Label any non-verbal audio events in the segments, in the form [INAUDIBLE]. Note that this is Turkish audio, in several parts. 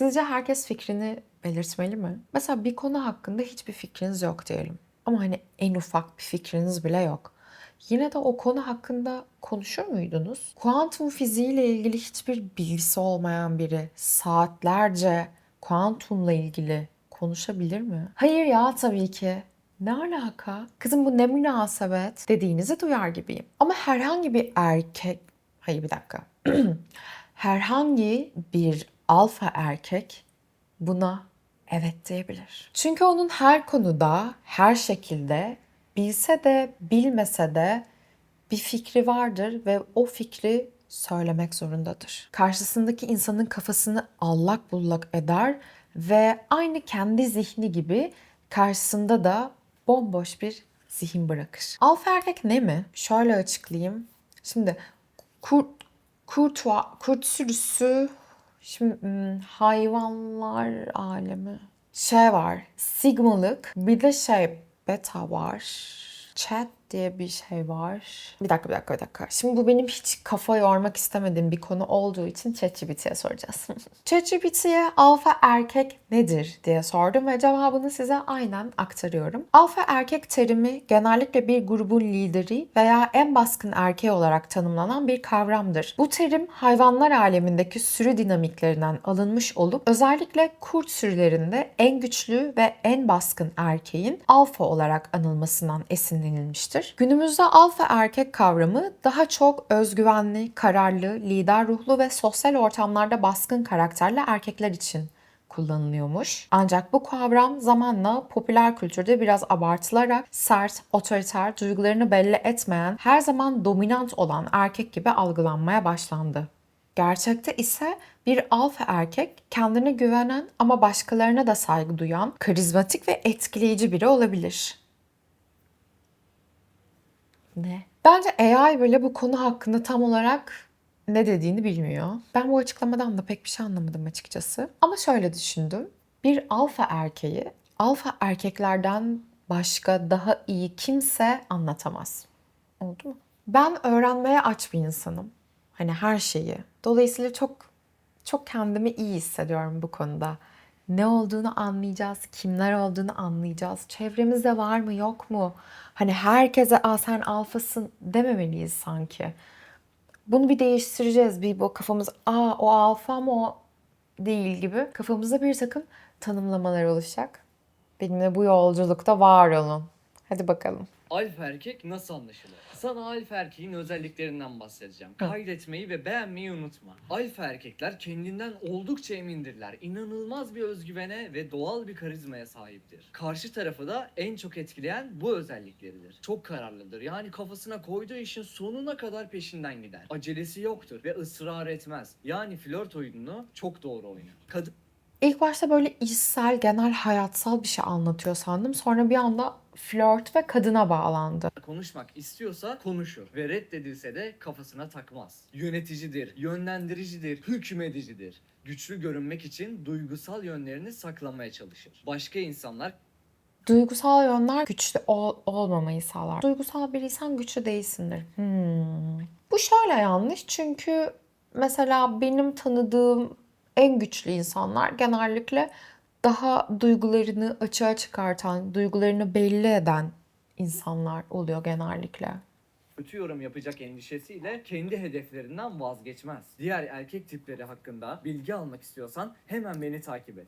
Sizce herkes fikrini belirtmeli mi? Mesela bir konu hakkında hiçbir fikriniz yok diyelim. Ama hani en ufak bir fikriniz bile yok. Yine de o konu hakkında konuşur muydunuz? Kuantum fiziğiyle ilgili hiçbir bilgisi olmayan biri saatlerce kuantumla ilgili konuşabilir mi? Hayır ya tabii ki. Ne alaka? Kızım bu ne münasebet dediğinizi duyar gibiyim. Ama herhangi bir erkek... Hayır bir dakika. [CLEARS THROAT] herhangi bir alfa erkek buna evet diyebilir. Çünkü onun her konuda, her şekilde bilse de bilmese de bir fikri vardır ve o fikri söylemek zorundadır. Karşısındaki insanın kafasını allak bullak eder ve aynı kendi zihni gibi karşısında da bomboş bir zihin bırakır. Alfa erkek ne mi? Şöyle açıklayayım. Şimdi kurt, kurt, kurt sürüsü Şimdi hayvanlar alemi. Şey var. Sigmalık. Bir de şey beta var. Chat diye bir şey var. Bir dakika bir dakika bir dakika. Şimdi bu benim hiç kafa yormak istemediğim bir konu olduğu için ChatGPT'ye soracağız. [LAUGHS] ChatGPT'ye alfa erkek nedir diye sordum ve cevabını size aynen aktarıyorum. Alfa erkek terimi genellikle bir grubun lideri veya en baskın erkeği olarak tanımlanan bir kavramdır. Bu terim hayvanlar alemindeki sürü dinamiklerinden alınmış olup özellikle kurt sürülerinde en güçlü ve en baskın erkeğin alfa olarak anılmasından esinlenilmiştir. Günümüzde alfa erkek kavramı daha çok özgüvenli, kararlı, lider ruhlu ve sosyal ortamlarda baskın karakterli erkekler için kullanılıyormuş. Ancak bu kavram zamanla popüler kültürde biraz abartılarak sert, otoriter, duygularını belli etmeyen, her zaman dominant olan erkek gibi algılanmaya başlandı. Gerçekte ise bir alfa erkek kendine güvenen ama başkalarına da saygı duyan, karizmatik ve etkileyici biri olabilir. Ne? Bence AI bile bu konu hakkında tam olarak ne dediğini bilmiyor. Ben bu açıklamadan da pek bir şey anlamadım açıkçası. Ama şöyle düşündüm. Bir alfa erkeği alfa erkeklerden başka daha iyi kimse anlatamaz. Oldu mu? Ben öğrenmeye aç bir insanım. Hani her şeyi. Dolayısıyla çok çok kendimi iyi hissediyorum bu konuda. Ne olduğunu anlayacağız, kimler olduğunu anlayacağız. Çevremizde var mı yok mu? Hani herkese Aa, sen alfasın dememeliyiz sanki. Bunu bir değiştireceğiz. Bir bu kafamız aa o alfa mı o değil gibi. Kafamızda bir takım tanımlamalar oluşacak. Benimle bu yolculukta var olun. Hadi bakalım. Alfa erkek nasıl anlaşılır? Sana alfa erkeğin özelliklerinden bahsedeceğim. Kaydetmeyi ve beğenmeyi unutma. Alfa erkekler kendinden oldukça emindirler. İnanılmaz bir özgüvene ve doğal bir karizmaya sahiptir. Karşı tarafı da en çok etkileyen bu özellikleridir. Çok kararlıdır. Yani kafasına koyduğu işin sonuna kadar peşinden gider. Acelesi yoktur ve ısrar etmez. Yani flört oyununu çok doğru oynar. Kadın İlk başta böyle işsel, genel hayatsal bir şey anlatıyor sandım. Sonra bir anda flört ve kadına bağlandı. konuşmak istiyorsa konuşur ve reddedilse de kafasına takmaz. Yöneticidir, yönlendiricidir, hükmedicidir. Güçlü görünmek için duygusal yönlerini saklamaya çalışır. Başka insanlar Duygusal yönler güçlü ol- olmamayı sağlar. Duygusal biriysen güçlü değilsindir. Hmm. Bu şöyle yanlış çünkü mesela benim tanıdığım en güçlü insanlar genellikle daha duygularını açığa çıkartan, duygularını belli eden insanlar oluyor genellikle. kötü yorum yapacak endişesiyle kendi hedeflerinden vazgeçmez. Diğer erkek tipleri hakkında bilgi almak istiyorsan hemen beni takip et.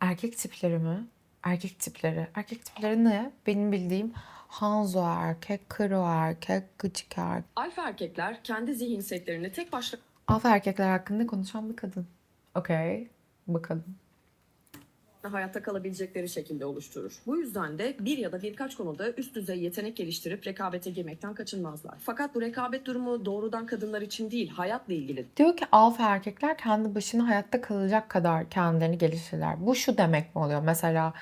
Erkek tipleri mi? Erkek tipleri. Erkek tipleri ne? Benim bildiğim Hanzo erkek, Kro erkek, Gıcık erkek. Alfa erkekler kendi zihin setlerini tek başlarına Alfa erkekler hakkında konuşan bir kadın. Okey. Bakalım. hayatta kalabilecekleri şekilde oluşturur. Bu yüzden de bir ya da birkaç konuda üst düzey yetenek geliştirip rekabete girmekten kaçınmazlar. Fakat bu rekabet durumu doğrudan kadınlar için değil, hayatla ilgili. Diyor ki alfa erkekler kendi başına hayatta kalacak kadar kendilerini geliştirirler. Bu şu demek mi oluyor? Mesela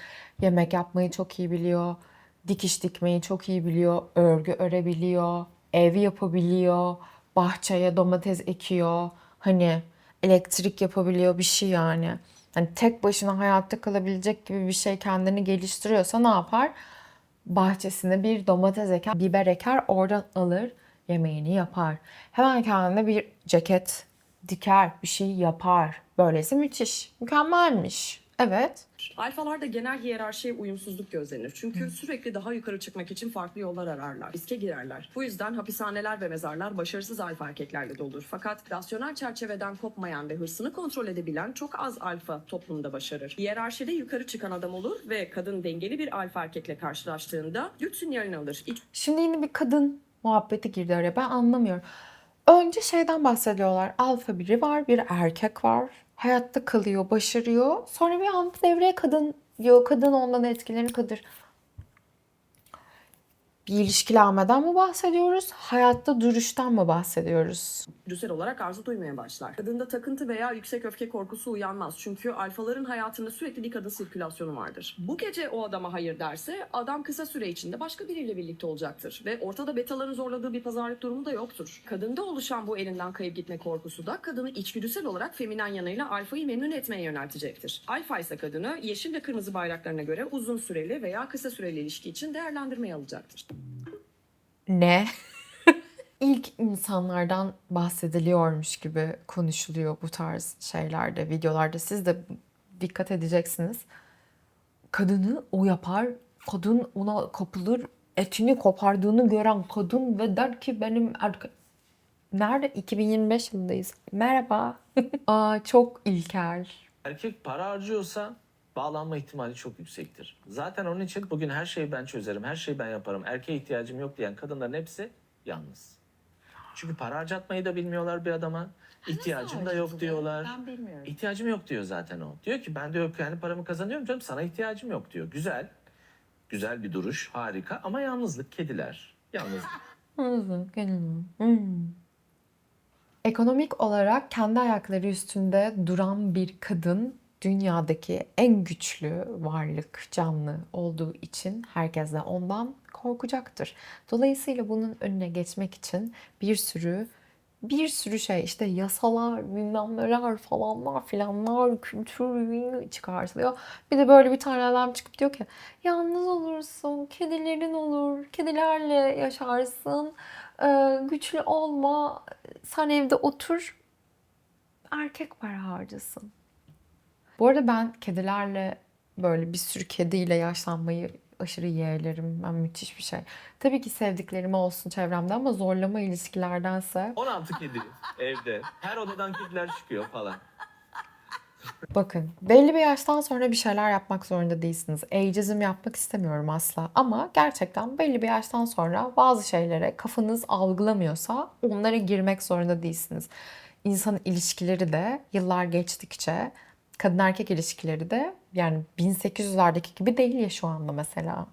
yemek yapmayı çok iyi biliyor, dikiş dikmeyi çok iyi biliyor, örgü örebiliyor, ev yapabiliyor, bahçeye domates ekiyor. Hani elektrik yapabiliyor bir şey yani. Hani tek başına hayatta kalabilecek gibi bir şey kendini geliştiriyorsa ne yapar? Bahçesine bir domates eker, biber eker, oradan alır, yemeğini yapar. Hemen kendine bir ceket diker, bir şey yapar. Böylesi müthiş. Mükemmelmiş. Evet. Alfalarda genel hiyerarşiye uyumsuzluk gözlenir. Çünkü sürekli daha yukarı çıkmak için farklı yollar ararlar. Riske girerler. Bu yüzden hapishaneler ve mezarlar başarısız alfa erkeklerle dolur. Fakat rasyonel çerçeveden kopmayan ve hırsını kontrol edebilen çok az alfa toplumda başarır. Hiyerarşide yukarı çıkan adam olur ve kadın dengeli bir alfa erkekle karşılaştığında güç sinyalini alır. İç Şimdi yine bir kadın muhabbeti girdi araya. Ben anlamıyorum. Önce şeyden bahsediyorlar. Alfa biri var, bir erkek var. Hayatta kalıyor, başarıyor. Sonra bir anda devreye kadın diyor. Kadın ondan etkilenir, kadın. Bir ilişkilenmeden mi bahsediyoruz? Hayatta duruştan mı bahsediyoruz? Güdüsel olarak arzu duymaya başlar. Kadında takıntı veya yüksek öfke korkusu uyanmaz. Çünkü alfaların hayatında sürekli bir kadın sirkülasyonu vardır. Bu gece o adama hayır derse adam kısa süre içinde başka biriyle birlikte olacaktır. Ve ortada betaların zorladığı bir pazarlık durumu da yoktur. Kadında oluşan bu elinden kayıp gitme korkusu da kadını içgüdüsel olarak feminen yanıyla alfayı memnun etmeye yöneltecektir. Alfa ise kadını yeşil ve kırmızı bayraklarına göre uzun süreli veya kısa süreli ilişki için değerlendirmeye alacaktır. Ne? [LAUGHS] İlk insanlardan bahsediliyormuş gibi konuşuluyor bu tarz şeylerde, videolarda. Siz de dikkat edeceksiniz. Kadını o yapar, kadın ona kapılır, etini kopardığını gören kadın ve der ki benim erkek... Nerede? 2025 yılındayız. Merhaba. [LAUGHS] Aa, çok ilkel. Erkek para harcıyorsa bağlanma ihtimali çok yüksektir. Zaten onun için bugün her şeyi ben çözerim, her şeyi ben yaparım, erkeğe ihtiyacım yok diyen kadınların hepsi yalnız. Çünkü para harcatmayı da bilmiyorlar bir adama. İhtiyacım da yok diyorlar. Ben bilmiyorum. İhtiyacım yok diyor zaten o. Diyor ki ben de yok yani paramı kazanıyorum canım sana ihtiyacım yok diyor. Güzel. Güzel bir duruş, harika ama yalnızlık, kediler. [LAUGHS] Yalnızlık. Hızlı, gönüllü. Hmm. Ekonomik olarak kendi ayakları üstünde duran bir kadın dünyadaki en güçlü varlık, canlı olduğu için herkes de ondan korkacaktır. Dolayısıyla bunun önüne geçmek için bir sürü bir sürü şey işte yasalar, bilmem neler falanlar filanlar, kültür çıkartılıyor. Bir de böyle bir tane adam çıkıp diyor ki yalnız olursun, kedilerin olur, kedilerle yaşarsın, ee, güçlü olma, sen evde otur, erkek para harcasın. Bu arada ben kedilerle böyle bir sürü kediyle yaşlanmayı aşırı yeğlerim. Ben müthiş bir şey. Tabii ki sevdiklerim olsun çevremde ama zorlama ilişkilerdense 16 kedi [LAUGHS] evde. Her odadan kediler çıkıyor falan. Bakın belli bir yaştan sonra bir şeyler yapmak zorunda değilsiniz. Ageism yapmak istemiyorum asla. Ama gerçekten belli bir yaştan sonra bazı şeylere kafanız algılamıyorsa onlara girmek zorunda değilsiniz. İnsan ilişkileri de yıllar geçtikçe kadın erkek ilişkileri de yani 1800'lerdeki gibi değil ya şu anda mesela.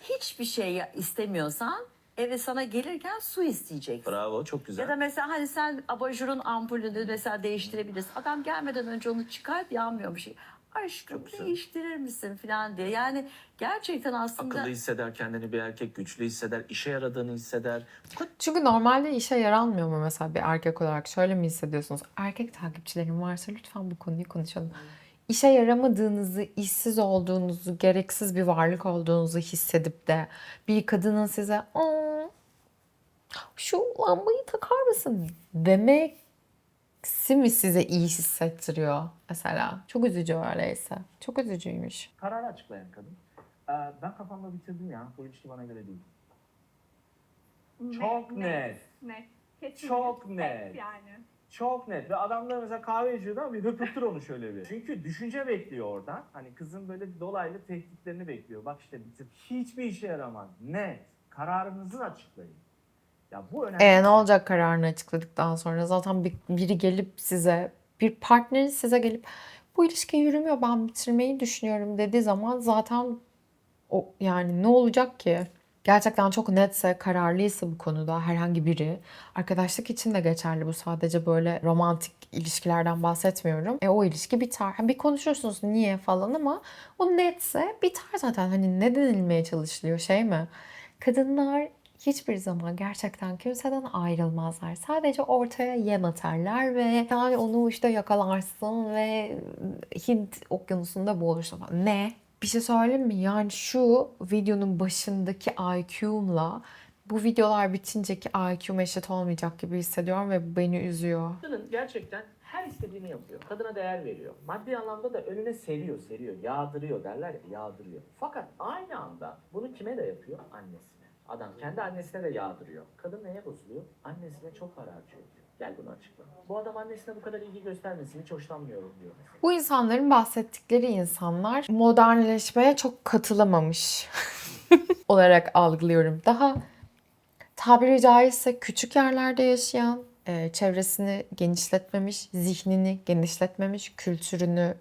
Hiçbir şey istemiyorsan eve sana gelirken su isteyeceksin. Bravo, çok Ya güzel. da mesela hani sen abajurun ampulünü mesela değiştirebilirsin. Adam gelmeden önce onu çıkart yanmıyor bir şey. Aşkım Çok güzel. değiştirir misin falan diye. Yani gerçekten aslında Akıllı hisseder kendini bir erkek, güçlü hisseder, işe yaradığını hisseder. Çünkü normalde işe yaranmıyor mu mesela bir erkek olarak? Şöyle mi hissediyorsunuz? Erkek takipçilerim varsa lütfen bu konuyu konuşalım. İşe yaramadığınızı, işsiz olduğunuzu, gereksiz bir varlık olduğunuzu hissedip de bir kadının size "Aa, şu lambayı takar mısın demeksi mi size iyi hissettiriyor mesela? Çok üzücü öyleyse. Çok üzücüymüş. Kararı açıklayan kadın. Ee, ben kafamda bitirdim ya. Bu ilişki bana göre değil. Çok net. Net. Kesinlikle. Çok net. Yani. Çok net. Ve adamlar mesela kahve içiyordu ama bir höpürtür onu şöyle bir. Çünkü düşünce bekliyor oradan. Hani kızın böyle dolaylı tehditlerini bekliyor. Bak işte bitir. Hiçbir işe yaramaz. Net. Kararınızı açıklayın. Ya bu önemli. E ne olacak kararını açıkladıktan sonra zaten bir, biri gelip size bir partnerin size gelip bu ilişki yürümüyor ben bitirmeyi düşünüyorum dediği zaman zaten o yani ne olacak ki? Gerçekten çok netse, kararlıysa bu konuda herhangi biri. Arkadaşlık için de geçerli bu sadece böyle romantik ilişkilerden bahsetmiyorum. E o ilişki biter. Ha, Bir konuşursunuz niye falan ama o netse biter zaten. Hani ne denilmeye çalışılıyor şey mi? Kadınlar hiçbir zaman gerçekten kimseden ayrılmazlar. Sadece ortaya yem atarlar ve yani onu işte yakalarsın ve Hint okyanusunda boğulursun. Ne? Bir şey söyleyeyim mi? Yani şu videonun başındaki IQ'mla Bu videolar bitince ki IQ'm eşit olmayacak gibi hissediyorum ve beni üzüyor. Kadının gerçekten her istediğini yapıyor. Kadına değer veriyor. Maddi anlamda da önüne seriyor, seriyor, yağdırıyor derler ya, yağdırıyor. Fakat aynı anda bunu kime de yapıyor? Annesine. Adam kendi annesine de yağdırıyor. Kadın neye bozuluyor? Annesine çok para harcıyor. Gel bunu açıkla. Bu adam annesine bu kadar ilgi göstermesini hiç hoşlanmıyorum diyor mesela. Bu insanların bahsettikleri insanlar modernleşmeye çok katılamamış [LAUGHS] olarak algılıyorum. Daha tabiri caizse küçük yerlerde yaşayan, e, çevresini genişletmemiş, zihnini genişletmemiş, kültürünü,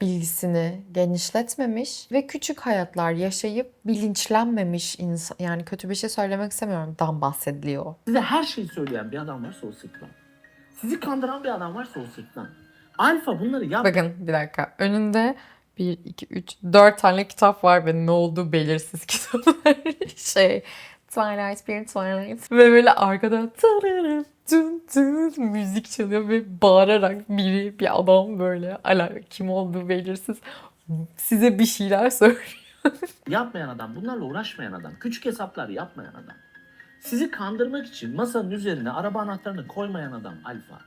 bilgisini genişletmemiş ve küçük hayatlar yaşayıp bilinçlenmemiş insan yani kötü bir şey söylemek istemiyorum dan bahsediliyor. Size her şeyi söyleyen bir adam varsa o sırtlan. Sizi kandıran bir adam varsa o sırtlan. Alfa bunları yap. Bakın bir dakika. Önünde 1, 2, 3, 4 tane kitap var ve ne olduğu belirsiz kitaplar. [LAUGHS] şey Twilight, bir Twilight. Ve böyle arkada tırırım, tın tın müzik çalıyor ve bağırarak biri bir adam böyle ala kim olduğu belirsiz size bir şeyler söylüyor. [LAUGHS] Yapmayan adam, bunlarla uğraşmayan adam, küçük hesaplar yapmayan adam. Sizi kandırmak için masanın üzerine araba anahtarını koymayan adam alfa.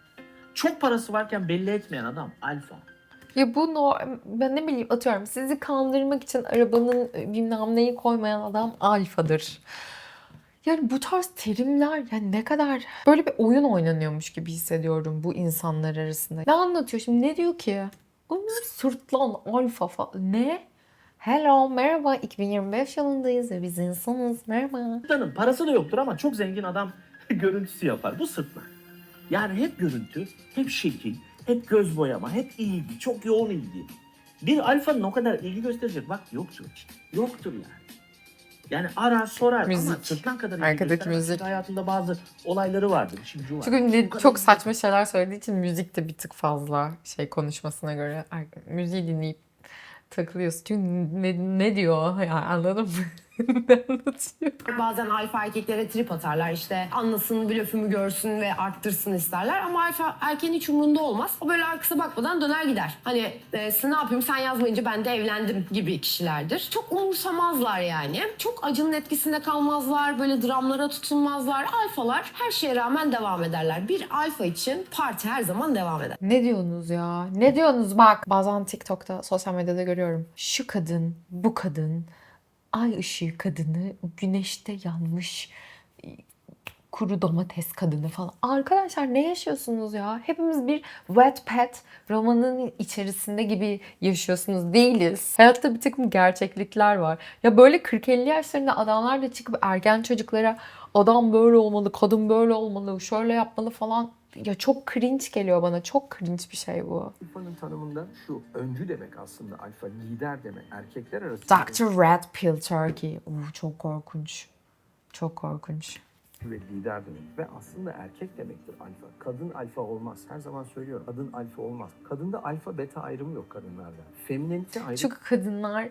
Çok parası varken belli etmeyen adam alfa. Ya bu no, ben ne bileyim atıyorum sizi kandırmak için arabanın e, bilmem neyi koymayan adam alfadır. Yani bu tarz terimler yani ne kadar böyle bir oyun oynanıyormuş gibi hissediyorum bu insanlar arasında. Ne anlatıyor şimdi ne diyor ki? Bu sırtlan alfa falan. Ne? Hello merhaba 2025 yılındayız ve biz insanız merhaba. Sırtlanın parası da yoktur ama çok zengin adam [LAUGHS] görüntüsü yapar. Bu sırtlan. Yani hep görüntü, hep şekil, hep göz boyama, hep ilgi, çok yoğun ilgi. Bir alfanın o kadar ilgi gösterecek vakti yoktur. Yoktur yani. Yani arar sorar ama Müzik. sırtlan kadar ilgi Arkadaki müzik. Çünkü Hayatında bazı olayları vardır. Şimdi var. Çünkü ne- kadar çok ilgi saçma şeyler söylediği için müzik de bir tık fazla şey konuşmasına göre müziği dinleyip takılıyorsun. Çünkü ne, ne diyor yani anladın mı? Ne anlatıyor? Bazen alfa erkeklere trip atarlar işte anlasın blöfümü görsün ve arttırsın isterler ama alfa erkeğin hiç umurunda olmaz. O böyle arkasına bakmadan döner gider. Hani e, sen ne yapayım sen yazmayınca ben de evlendim gibi kişilerdir. Çok umursamazlar yani. Çok acının etkisinde kalmazlar. Böyle dramlara tutunmazlar. Alfalar her şeye rağmen devam ederler. Bir alfa için parti her zaman devam eder. Ne diyorsunuz ya? Ne diyorsunuz bak? Bazen TikTok'ta, sosyal medyada görüyorum. Şu kadın, bu kadın, ay ışığı kadını, güneşte yanmış kuru domates kadını falan. Arkadaşlar ne yaşıyorsunuz ya? Hepimiz bir Wattpad romanın içerisinde gibi yaşıyorsunuz. Değiliz. Hayatta bir takım gerçeklikler var. Ya böyle 40-50 yaşlarında adamlar da çıkıp ergen çocuklara adam böyle olmalı, kadın böyle olmalı, şöyle yapmalı falan. Ya çok cringe geliyor bana. Çok cringe bir şey bu. Alfa'nın tanımında şu öncü demek aslında alfa lider demek erkekler arasında Dr. Red Pill Turkey. Uu, çok korkunç. Çok korkunç. ve lider demek ve aslında erkek demektir alfa. Kadın alfa olmaz. Her zaman söylüyorum kadın alfa olmaz. Kadında alfa beta ayrımı yok kadınlarda. Feminenite ayrı. Çünkü kadınlar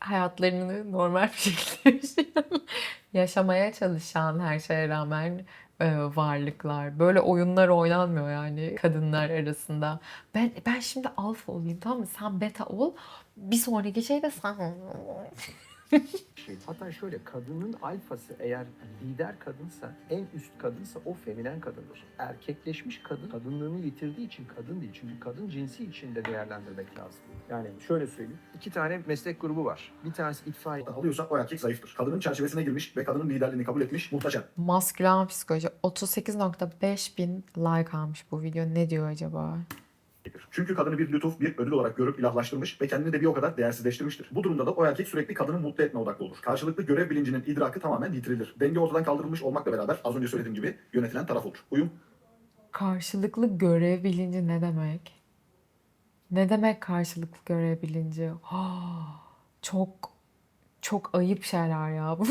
hayatlarını normal bir şekilde [LAUGHS] yaşamaya çalışan her şeye rağmen e, varlıklar. Böyle oyunlar oynanmıyor yani kadınlar arasında. Ben ben şimdi alfa olayım tamam mı? Sen beta ol. Bir sonraki şey de sen. Hatta şöyle kadının alfası eğer lider kadınsa en üst kadınsa o feminen kadındır. Erkekleşmiş kadın kadınlığını yitirdiği için kadın değil. Çünkü kadın cinsi içinde değerlendirmek lazım. Yani şöyle söyleyeyim. iki tane meslek grubu var. Bir tanesi itfaiye. alıyorsa o erkek zayıftır. Kadının çerçevesine girmiş ve kadının liderliğini kabul etmiş muhteşem. Maskülen psikoloji 38.5 bin like almış bu video. Ne diyor acaba? Çünkü kadını bir lütuf, bir ödül olarak görüp ilahlaştırmış ve kendini de bir o kadar değersizleştirmiştir. Bu durumda da o erkek sürekli kadını mutlu etme odaklı olur. Karşılıklı görev bilincinin idrakı tamamen yitirilir. Denge ortadan kaldırılmış olmakla beraber az önce söylediğim gibi yönetilen taraf olur. Uyum Karşılıklı görev bilinci ne demek? Ne demek karşılıklı görev bilinci? Ah, çok çok ayıp şeyler ya [LAUGHS] bu.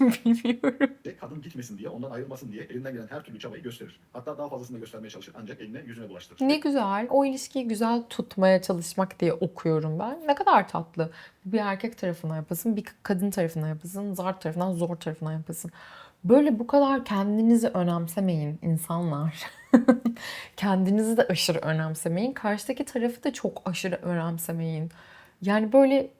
[LAUGHS] Bilmiyorum. ve kadın gitmesin diye, ondan ayrılmasın diye elinden gelen her türlü çabayı gösterir. Hatta daha fazlasını da göstermeye çalışır ancak eline yüzüne bulaştırır. Ne güzel. O ilişkiyi güzel tutmaya çalışmak diye okuyorum ben. Ne kadar tatlı. Bir erkek tarafına yapasın, bir kadın tarafına yapasın, zar tarafından, zor tarafından yapasın. Böyle bu kadar kendinizi önemsemeyin insanlar. [LAUGHS] kendinizi de aşırı önemsemeyin. Karşıdaki tarafı da çok aşırı önemsemeyin. Yani böyle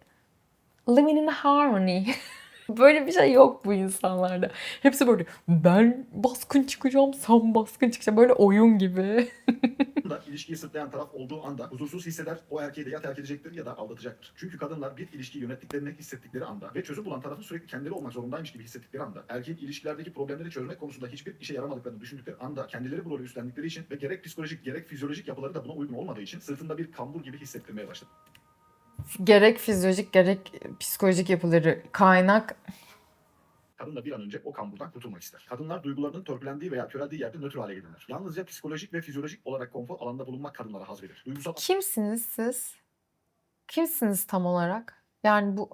living in harmony. [LAUGHS] Böyle bir şey yok bu insanlarda. Hepsi böyle ben baskın çıkacağım, sen baskın çıkacaksın. Böyle oyun gibi. [LAUGHS] ilişkiyi sırtlayan taraf olduğu anda huzursuz hisseder, o erkeği de ya terk edecektir ya da aldatacaktır. Çünkü kadınlar bir ilişkiyi yönettiklerini hissettikleri anda ve çözüm bulan tarafın sürekli kendileri olmak zorundaymış gibi hissettikleri anda, erkeğin ilişkilerdeki problemleri çözmek konusunda hiçbir işe yaramadıklarını düşündükleri anda kendileri bu rolü üstlendikleri için ve gerek psikolojik gerek fizyolojik yapıları da buna uygun olmadığı için sırtında bir kambur gibi hissettirmeye başladı. Gerek fizyolojik gerek psikolojik yapıları kaynak Kadın da bir an önce o kamburdan kurtulmak ister. Kadınlar duygularının törpülendiği veya köreldiği yerde nötr hale gelirler. Yalnızca psikolojik ve fizyolojik olarak konfor alanında bulunmak kadınlara haz verir. Duygusal Kimsiniz siz? Kimsiniz tam olarak? Yani bu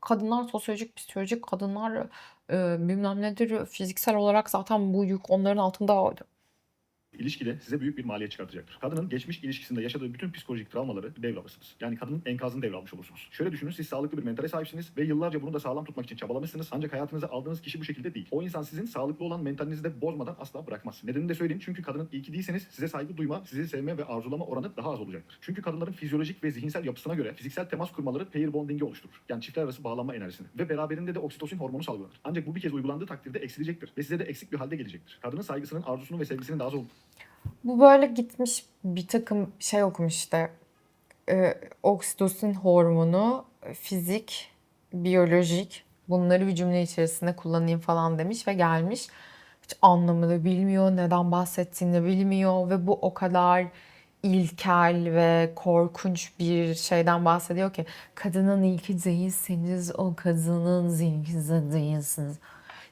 kadınlar sosyolojik, psikolojik kadınlar e, bilmem nedir fiziksel olarak zaten bu yük onların altında ilişkide size büyük bir maliyet çıkartacaktır. Kadının geçmiş ilişkisinde yaşadığı bütün psikolojik travmaları devralırsınız. Yani kadının enkazını devralmış olursunuz. Şöyle düşünün siz sağlıklı bir mentale sahipsiniz ve yıllarca bunu da sağlam tutmak için çabalamışsınız. Ancak hayatınıza aldığınız kişi bu şekilde değil. O insan sizin sağlıklı olan mentalinizi de bozmadan asla bırakmaz. Nedenini de söyleyeyim çünkü kadının iyi ki değilseniz size saygı duyma, sizi sevme ve arzulama oranı daha az olacaktır. Çünkü kadınların fizyolojik ve zihinsel yapısına göre fiziksel temas kurmaları pair bonding'i oluşturur. Yani çiftler arası bağlanma enerjisini. Ve beraberinde de oksitosin hormonu salgılanır. Ancak bu bir kez uygulandığı takdirde eksilecektir ve size de eksik bir halde gelecektir. Kadının saygısının, arzusunun ve sevgisinin daha az olduğu Bu böyle gitmiş bir takım şey okumuş işte. Ee, oksitosin hormonu, fizik, biyolojik bunları bir cümle içerisinde kullanayım falan demiş ve gelmiş. Hiç anlamını bilmiyor, neden bahsettiğini bilmiyor ve bu o kadar ilkel ve korkunç bir şeyden bahsediyor ki kadının ilki değilseniz o kadının zihninize değilsiniz.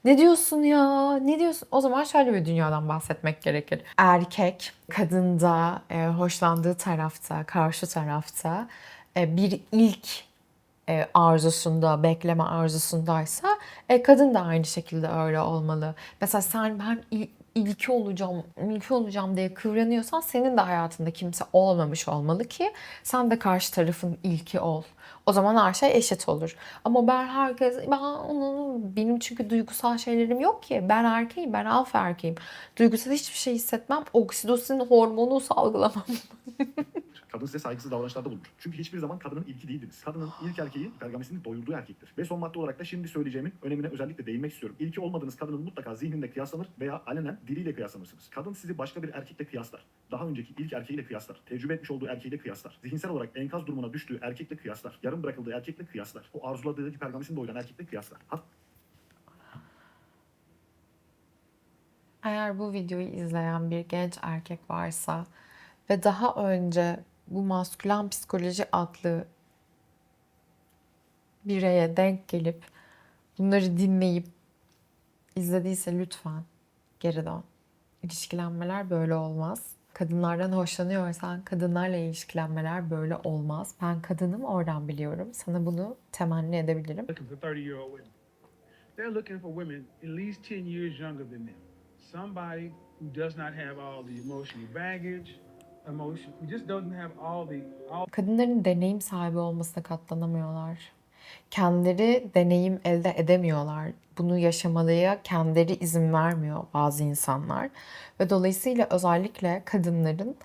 Ne diyorsun ya? Ne diyorsun? O zaman şöyle bir dünyadan bahsetmek gerekir. Erkek kadında e, hoşlandığı tarafta, karşı tarafta e, bir ilk e, arzusunda, bekleme arzusundaysa e, kadın da aynı şekilde öyle olmalı. Mesela sen ben ilki olacağım, ilki olacağım diye kıvranıyorsan senin de hayatında kimse olmamış olmalı ki sen de karşı tarafın ilki ol. O zaman her şey eşit olur. Ama ben herkes, ben onun, benim çünkü duygusal şeylerim yok ki. Ben erkeğim, ben alfa erkeğim. Duygusal hiçbir şey hissetmem. Oksitosin hormonu salgılamam. [LAUGHS] Kadın size saygısız davranışlarda bulunur. Çünkü hiçbir zaman kadının ilki değildiniz. Kadının ilk erkeği pergamesini doyurduğu erkektir. Ve son madde olarak da şimdi söyleyeceğimin önemine özellikle değinmek istiyorum. İlki olmadığınız kadının mutlaka zihninde kıyaslanır veya alenen diliyle kıyaslanırsınız. Kadın sizi başka bir erkekle kıyaslar. Daha önceki ilk erkeğiyle kıyaslar. Tecrübe etmiş olduğu erkeğiyle kıyaslar. Zihinsel olarak enkaz durumuna düştüğü erkekle kıyaslar. Yarım bırakıldığı erkekle kıyaslar. O arzuladığı hipergamesini doyuran erkekle kıyaslar. Hatta Eğer bu videoyu izleyen bir genç erkek varsa ve daha önce bu maskülen psikoloji adlı bireye denk gelip bunları dinleyip izlediyse lütfen geri dön. İlişkilenmeler böyle olmaz. Kadınlardan hoşlanıyorsan kadınlarla ilişkilenmeler böyle olmaz. Ben kadınım oradan biliyorum. Sana bunu temenni edebilirim. looking for 30 year old women. They're looking for women at least 10 years younger than them. Somebody who does not have all the emotional baggage, Kadınların deneyim sahibi olmasına katlanamıyorlar. Kendileri deneyim elde edemiyorlar. Bunu yaşamalıya kendileri izin vermiyor bazı insanlar. Ve dolayısıyla özellikle kadınların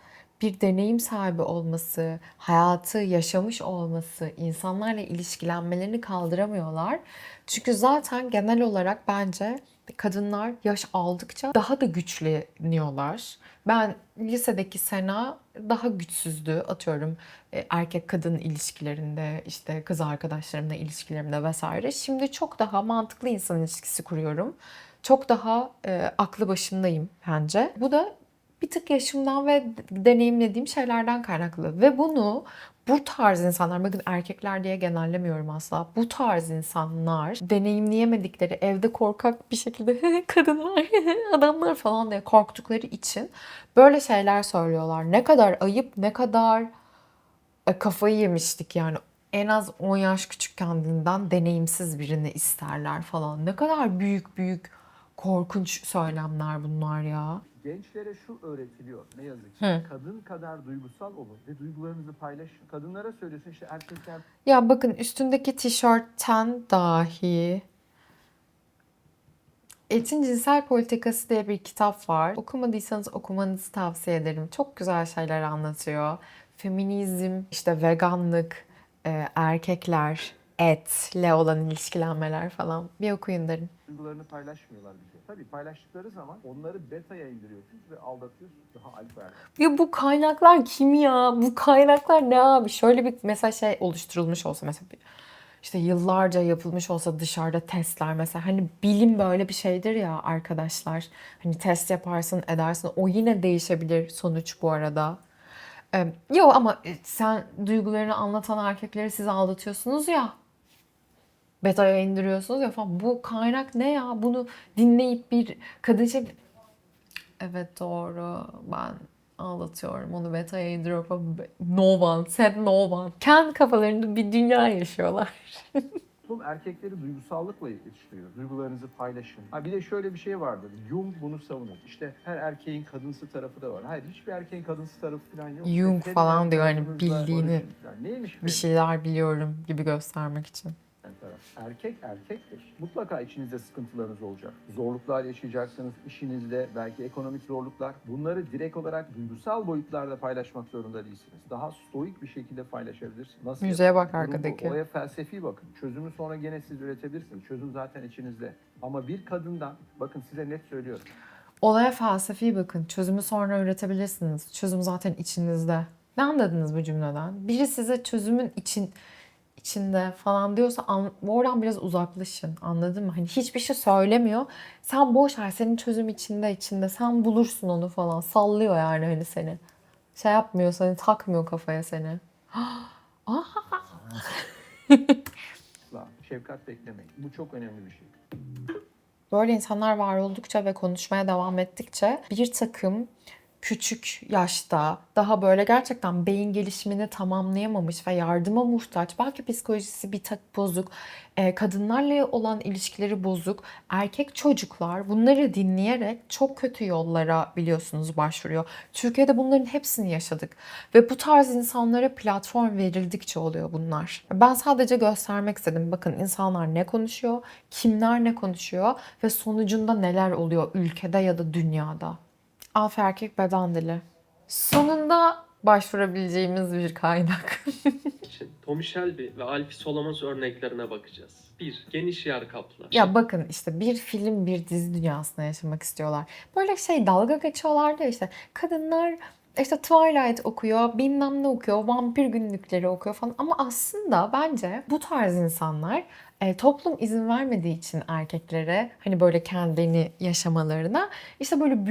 bir deneyim sahibi olması, hayatı yaşamış olması, insanlarla ilişkilenmelerini kaldıramıyorlar. Çünkü zaten genel olarak bence kadınlar yaş aldıkça daha da güçleniyorlar. Ben lisedeki Sena daha güçsüzdü atıyorum e, erkek kadın ilişkilerinde işte kız arkadaşlarımla ilişkilerimde vesaire. Şimdi çok daha mantıklı insan ilişkisi kuruyorum. Çok daha e, aklı başındayım bence. Bu da bir tık yaşımdan ve deneyimlediğim şeylerden kaynaklı. Ve bunu bu tarz insanlar, bakın erkekler diye genellemiyorum asla. Bu tarz insanlar deneyimleyemedikleri, evde korkak bir şekilde [LAUGHS] kadınlar, [LAUGHS] adamlar falan diye korktukları için böyle şeyler söylüyorlar. Ne kadar ayıp, ne kadar e, kafayı yemiştik yani. En az 10 yaş küçük kendinden deneyimsiz birini isterler falan. Ne kadar büyük büyük korkunç söylemler bunlar ya. Gençlere şu öğretiliyor ne yazık ki. Hı. Kadın kadar duygusal olun ve duygularınızı paylaşın. Kadınlara söylüyorsun işte erkekler Ya bakın üstündeki tişörtten dahi Etin Cinsel Politikası diye bir kitap var. Okumadıysanız okumanızı tavsiye ederim. Çok güzel şeyler anlatıyor. Feminizm, işte veganlık, e, erkekler, etle olan ilişkilenmeler falan. Bir okuyun derim. duygularını paylaşmıyorlar bize. Tabii paylaştıkları zaman onları beta'ya indiriyorsunuz ve aldatıyorsunuz. Daha alfa erkek. Ya bu kaynaklar kim ya? Bu kaynaklar ne abi? Şöyle bir mesela şey oluşturulmuş olsa mesela bir- işte yıllarca yapılmış olsa dışarıda testler mesela hani bilim böyle bir şeydir ya arkadaşlar. Hani test yaparsın edersin o yine değişebilir sonuç bu arada. Ee, yok ama e, sen duygularını anlatan erkekleri siz aldatıyorsunuz ya. Beta'ya indiriyorsunuz ya falan. Bu kaynak ne ya? Bunu dinleyip bir kadın şey Evet doğru. Ben ağlatıyorum. Onu beta'ya indiriyorum falan. No one. Said no one. Kendi kafalarında bir dünya yaşıyorlar. [LAUGHS] Toplum erkekleri duygusallıkla yetiştiriyor. Duygularınızı paylaşın. Ha bir de şöyle bir şey vardır. Jung bunu savunur. İşte her erkeğin kadınsı tarafı da var. Hayır hiçbir erkeğin kadınsı tarafı falan yok. Jung Kendi falan diyor, hani bildiğini. Neymiş Bir şeyler biliyorum gibi göstermek için. Taraf? Erkek erkektir. Mutlaka içinizde sıkıntılarınız olacak. Zorluklar yaşayacaksınız işinizde, belki ekonomik zorluklar. Bunları direkt olarak duygusal boyutlarda paylaşmak zorunda değilsiniz. Daha stoik bir şekilde paylaşabilirsiniz. Nasıl Müziğe bak arkadaki. Olaya felsefi bakın. Çözümü sonra gene siz üretebilirsiniz. Çözüm zaten içinizde. Ama bir kadından, bakın size net söylüyorum. Olaya felsefi bakın. Çözümü sonra üretebilirsiniz. Çözüm zaten içinizde. Ne anladınız bu cümleden? Biri size çözümün için içinde falan diyorsa an, oradan biraz uzaklaşın. Anladın mı? Hani hiçbir şey söylemiyor. Sen boş ver. Senin çözüm içinde içinde. Sen bulursun onu falan. Sallıyor yani hani seni. Şey yapmıyor seni. Takmıyor kafaya seni. [GASPS] [LAUGHS] La, Şefkat beklemeyin. Bu çok önemli bir şey. Böyle insanlar var oldukça ve konuşmaya devam ettikçe bir takım küçük yaşta daha böyle gerçekten beyin gelişimini tamamlayamamış ve yardıma muhtaç, belki psikolojisi bir tak bozuk, e, kadınlarla olan ilişkileri bozuk, erkek çocuklar bunları dinleyerek çok kötü yollara biliyorsunuz başvuruyor. Türkiye'de bunların hepsini yaşadık ve bu tarz insanlara platform verildikçe oluyor bunlar. Ben sadece göstermek istedim. Bakın insanlar ne konuşuyor, kimler ne konuşuyor ve sonucunda neler oluyor ülkede ya da dünyada. Alfa erkek beden dili. Sonunda başvurabileceğimiz bir kaynak. [LAUGHS] Tommy Shelby ve Alfie Solomons örneklerine bakacağız. 1. Geniş yer kaplar. ya bakın işte bir film bir dizi dünyasında yaşamak istiyorlar. Böyle şey dalga geçiyorlar da işte kadınlar işte Twilight okuyor, bilmem ne okuyor, vampir günlükleri okuyor falan. Ama aslında bence bu tarz insanlar e, toplum izin vermediği için erkeklere hani böyle kendini yaşamalarına işte böyle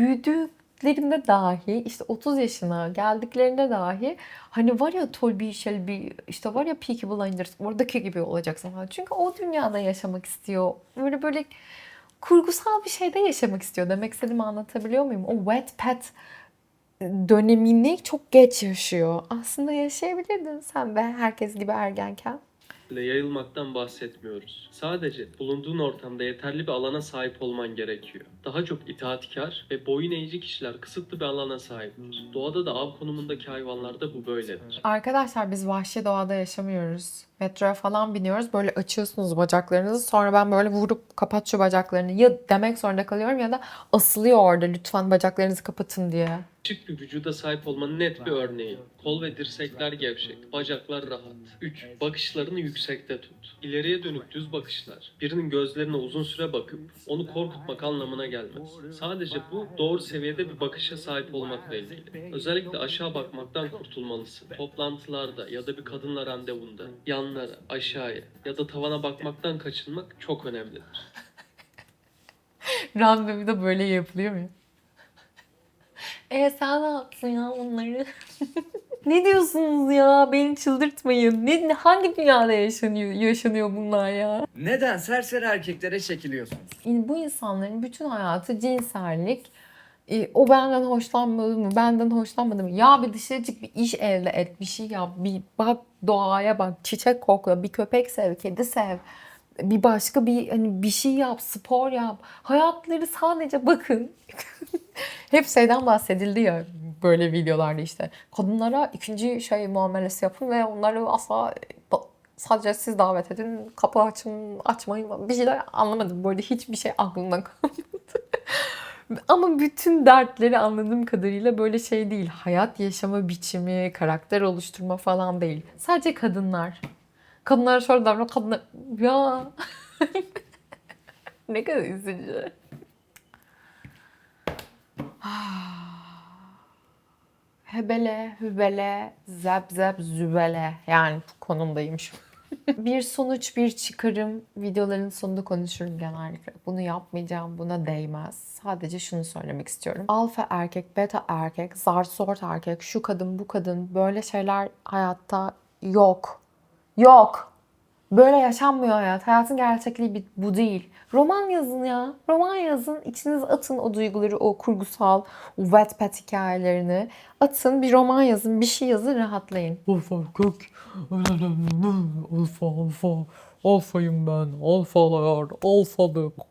büyüdüklerinde dahi işte 30 yaşına geldiklerinde dahi hani var ya Toby Shelby işte var ya Peaky Blinders oradaki gibi olacaksın falan. Çünkü o dünyada yaşamak istiyor. Böyle böyle kurgusal bir şeyde yaşamak istiyor. Demek istediğimi anlatabiliyor muyum? O wet pet dönemini çok geç yaşıyor. Aslında yaşayabilirdin sen de herkes gibi ergenken. İle yayılmaktan bahsetmiyoruz. Sadece bulunduğun ortamda yeterli bir alana sahip olman gerekiyor. Daha çok itaatkar ve boyun eğici kişiler kısıtlı bir alana sahiptir. Doğada da av konumundaki hayvanlarda bu böyledir. Arkadaşlar biz vahşi doğada yaşamıyoruz. Metroya falan biniyoruz. Böyle açıyorsunuz bacaklarınızı. Sonra ben böyle vurup kapat şu bacaklarını. Ya demek zorunda kalıyorum ya da asılıyor orada lütfen bacaklarınızı kapatın diye. Küçük bir vücuda sahip olmanın net bir örneği. Kol ve dirsekler gevşek, bacaklar rahat. 3. Bakışlarını yüksekte tut. İleriye dönük düz bakışlar. Birinin gözlerine uzun süre bakıp onu korkutmak anlamına gelmez. Sadece bu doğru seviyede bir bakışa sahip olmakla ilgili. Özellikle aşağı bakmaktan kurtulmalısın. Toplantılarda ya da bir kadınla randevunda yanlara, aşağıya ya da tavana bakmaktan kaçınmak çok önemlidir. [LAUGHS] Randevuda böyle yapılıyor mu? E sen ne yaptın ya bunları? [LAUGHS] ne diyorsunuz ya? Beni çıldırtmayın. Ne, hangi dünyada yaşanıyor, yaşanıyor bunlar ya? Neden serseri erkeklere çekiliyorsunuz? bu insanların bütün hayatı cinsellik. E, o benden hoşlanmadı mı? Benden hoşlanmadı mı? Ya bir dışarı çık bir iş elde et. Bir şey yap. Bir bak doğaya bak. Çiçek kokla. Bir köpek sev. Kedi sev. Bir başka bir hani bir şey yap. Spor yap. Hayatları sadece bakın. [LAUGHS] Hep şeyden bahsedildi ya böyle videolarda işte. Kadınlara ikinci şey muamelesi yapın ve onları asla sadece siz davet edin. Kapı açın, açmayın. Bir şeyler anlamadım. Böyle hiçbir şey aklımdan kalmadı. [LAUGHS] Ama bütün dertleri anladığım kadarıyla böyle şey değil. Hayat yaşama biçimi, karakter oluşturma falan değil. Sadece kadınlar. Kadınlara şöyle davranıyor. Kadınlar... Ya... [LAUGHS] ne kadar üzücü. [SIGHS] Hebele, hübele, zep zep zübele. Yani konumdayım şu [LAUGHS] bir sonuç, bir çıkarım videoların sonunda konuşurum genellikle. Bunu yapmayacağım, buna değmez. Sadece şunu söylemek istiyorum. Alfa erkek, beta erkek, zart sort erkek, şu kadın, bu kadın böyle şeyler hayatta yok. Yok. Böyle yaşanmıyor hayat. Hayatın gerçekliği bu değil. Roman yazın ya. Roman yazın. İçinize atın o duyguları, o kurgusal, o Wattpad hikayelerini. Atın bir roman yazın, bir şey yazın, rahatlayın. Alfa erkek. Alfa alfa. Alfayım ben. Alfalar. Alfalık.